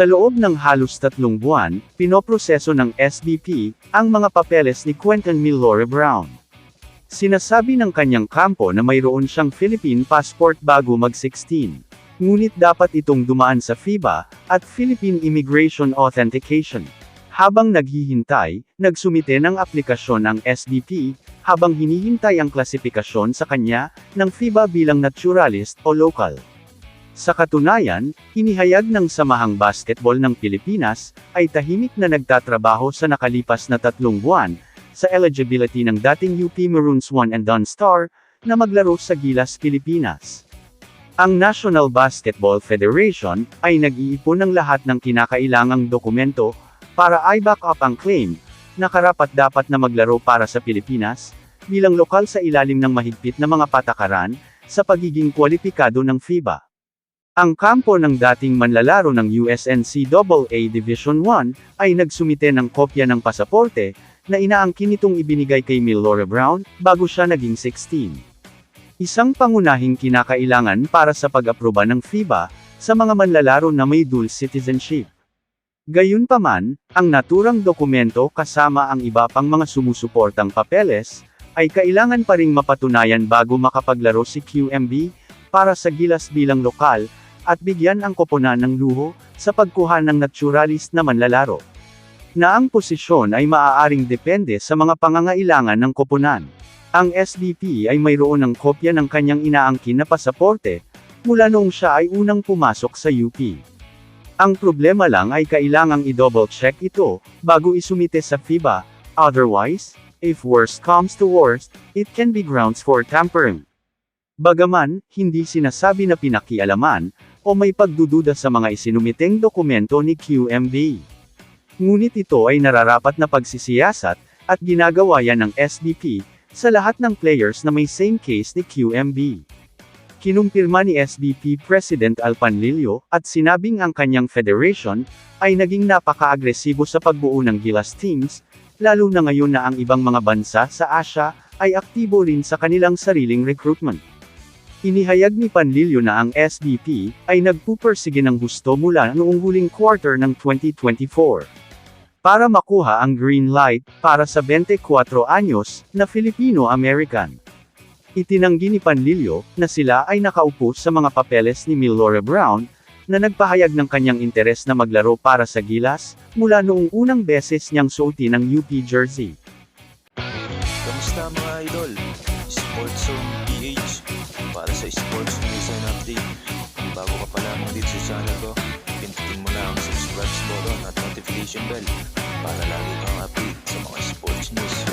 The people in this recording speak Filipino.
Sa loob ng halos tatlong buwan, pinoproseso ng SBP ang mga papeles ni Quentin Milore Brown. Sinasabi ng kanyang kampo na mayroon siyang Philippine passport bago mag-16. Ngunit dapat itong dumaan sa FIBA at Philippine Immigration Authentication. Habang naghihintay, nagsumite ng aplikasyon ang SBP, habang hinihintay ang klasifikasyon sa kanya ng FIBA bilang naturalist o local. Sa katunayan, hinihayag ng Samahang Basketball ng Pilipinas, ay tahimik na nagtatrabaho sa nakalipas na tatlong buwan, sa eligibility ng dating UP Maroons 1 and Don Star, na maglaro sa Gilas, Pilipinas. Ang National Basketball Federation, ay nag-iipon ng lahat ng kinakailangang dokumento, para i-back up ang claim, na karapat-dapat na maglaro para sa Pilipinas, bilang lokal sa ilalim ng mahigpit na mga patakaran, sa pagiging kwalipikado ng FIBA. Ang kampo ng dating manlalaro ng USNCAA Division 1, ay nagsumite ng kopya ng pasaporte, na inaangkin itong ibinigay kay Milore Brown, bago siya naging 16. Isang pangunahing kinakailangan para sa pag-aproba ng FIBA, sa mga manlalaro na may dual citizenship. Gayunpaman, ang naturang dokumento kasama ang iba pang mga sumusuportang papeles, ay kailangan pa ring mapatunayan bago makapaglaro si QMB, para sa gilas bilang lokal, at bigyan ang koponan ng luho, sa pagkuha ng naturalist na manlalaro. Na ang posisyon ay maaaring depende sa mga pangangailangan ng koponan. Ang SBP ay mayroon ng kopya ng kanyang inaangkin na pasaporte, mula noong siya ay unang pumasok sa UP. Ang problema lang ay kailangang i-double check ito, bago isumite sa FIBA, otherwise, if worst comes to worst, it can be grounds for tampering. Bagaman, hindi sinasabi na pinakialaman, o may pagdududa sa mga isinumiteng dokumento ni QMB. Ngunit ito ay nararapat na pagsisiyasat, at ginagawa yan ng SBP, sa lahat ng players na may same case ni QMB. Kinumpirma ni SBP President Alpanlilio, at sinabing ang kanyang federation, ay naging napaka-agresibo sa pagbuo ng Gilas teams, lalo na ngayon na ang ibang mga bansa sa Asia, ay aktibo rin sa kanilang sariling recruitment. Inihayag ni Panlilio na ang SBP, ay nagpupersige ng gusto mula noong huling quarter ng 2024. Para makuha ang green light, para sa 24 anyos, na Filipino-American. Itinanggi ni Panlilio, na sila ay nakaupo sa mga papeles ni Milore Brown, na nagpahayag ng kanyang interes na maglaro para sa Gilas, mula noong unang beses niyang suotin ang UP jersey. Kamusta mga idol? Sports Zone PH Buddy. Kung bago ka pa lamang dito sa channel ko, pindutin mo na ang subscribe button at notification bell para lagi kang update sa mga sports news.